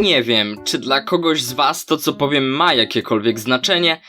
Nie wiem, czy dla kogoś z was to co powiem ma jakiekolwiek znaczenie,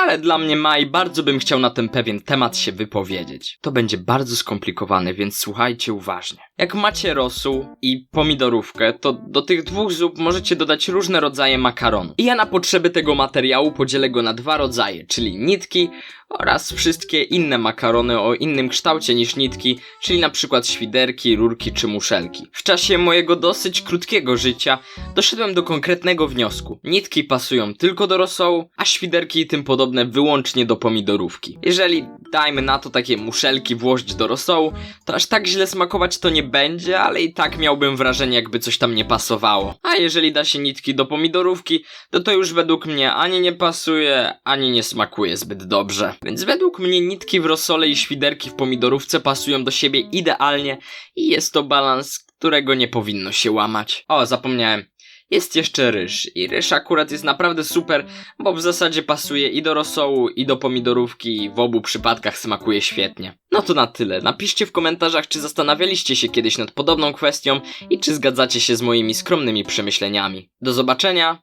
ale dla mnie ma i bardzo bym chciał na ten pewien temat się wypowiedzieć. To będzie bardzo skomplikowane, więc słuchajcie uważnie. Jak macie rosół i pomidorówkę, to do tych dwóch zup możecie dodać różne rodzaje makaronu. I ja na potrzeby tego materiału podzielę go na dwa rodzaje, czyli nitki oraz wszystkie inne makarony o innym kształcie niż nitki, czyli na przykład świderki, rurki czy muszelki. W czasie mojego dosyć krótkiego życia doszedłem do konkretnego wniosku. Nitki pasują tylko do rosołu, a świderki i tym podobne wyłącznie do pomidorówki. Jeżeli dajmy na to takie muszelki włożyć do rosołu, to aż tak źle smakować to nie będzie, ale i tak miałbym wrażenie jakby coś tam nie pasowało. A jeżeli da się nitki do pomidorówki, to to już według mnie ani nie pasuje, ani nie smakuje zbyt dobrze. Więc według mnie nitki w rosole i świderki w pomidorówce pasują do siebie idealnie i jest to balans, którego nie powinno się łamać. O, zapomniałem. Jest jeszcze ryż i ryż akurat jest naprawdę super, bo w zasadzie pasuje i do rosołu, i do pomidorówki i w obu przypadkach smakuje świetnie. No to na tyle. Napiszcie w komentarzach, czy zastanawialiście się kiedyś nad podobną kwestią i czy zgadzacie się z moimi skromnymi przemyśleniami. Do zobaczenia!